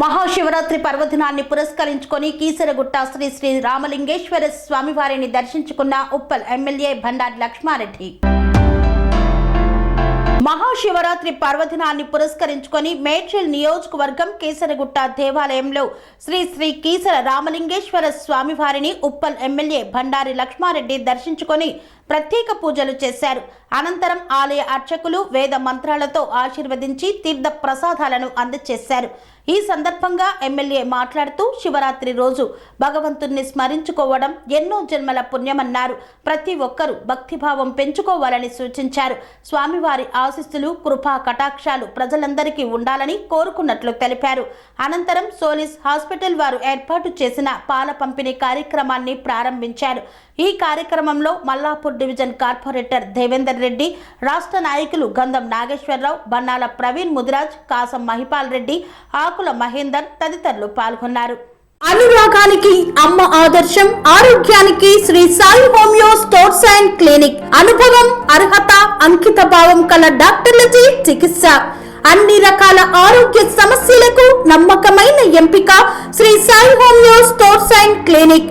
మహాశివరాత్రి పర్వదినాన్ని పురస్కరించుకొని కీసరగుట్ట శ్రీ శ్రీ రామలింగేశ్వర స్వామివారిని దర్శించుకున్న ఉప్పల్ ఎమ్మెల్యే బండారి లక్ష్మారెడ్డి. మహాశివరాత్రి పర్వదినాన్ని పురస్కరించుకొని మేడ్చల్ నియోజకవర్గం కేసరగుట్ట దేవాలయంలో శ్రీ శ్రీ కీసర రామలింగేశ్వర స్వామివారిని ఉప్పల్ ఎమ్మెల్యే బండారి లక్ష్మారెడ్డి దర్శించుకొని ప్రత్యేక పూజలు చేశారు. అనంతరం ఆలయ అర్చకులు వేద మంత్రాలతో ఆశీర్వదించి తీర్థ ప్రసాదాలను అందజేశారు. ఈ సందర్భంగా ఎమ్మెల్యే మాట్లాడుతూ శివరాత్రి రోజు భగవంతుణ్ణి స్మరించుకోవడం ఎన్నో జన్మల పుణ్యమన్నారు. ప్రతి ఒక్కరూ భక్తిభావం పెంచుకోవాలని సూచించారు. స్వామివారి ఆశిస్సులు కృపా కటాక్షాలు ప్రజలందరికీ ఉండాలని కోరుకున్నట్లు తెలిపారు. అనంతరం సోలిస్ హాస్పిటల్ వారు ఏర్పాటు చేసిన పాల పంపిణీ కార్యక్రమాన్ని ప్రారంభించారు. ఈ కార్యక్రమంలో మల్లాపూర్ డివిజన్ కార్పొరేటర్ దేవేందర్ రెడ్డి రాష్ట్ర నాయకులు గంధం నాగేశ్వరరావు బన్నాల ప్రవీణ్ ముదిరాజ్ కాసం మహిపాల్ రెడ్డి ఆకుల మహేందర్ తదితరులు పాల్గొన్నారు. అనురాగానికి అమ్మ ఆదర్శం ఆరోగ్యానికి Sri Sai homoeo stores and clinic అనుభవం అర్హత అంకిత భావం కల డాక్టర్లచే చికిత్స. అన్ని రకాల ఆరోగ్య సమస్యలకు నమ్మకమైన ఎంపిక Sri Sai homoeo stores and clinic.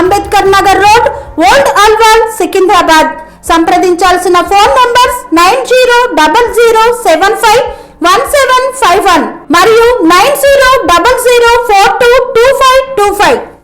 Ambedkar Nagar road old Alwal Secunderabad. సంప్రదించాల్సిన phone numbers nine zero double zero seven five one seven five one. మరియు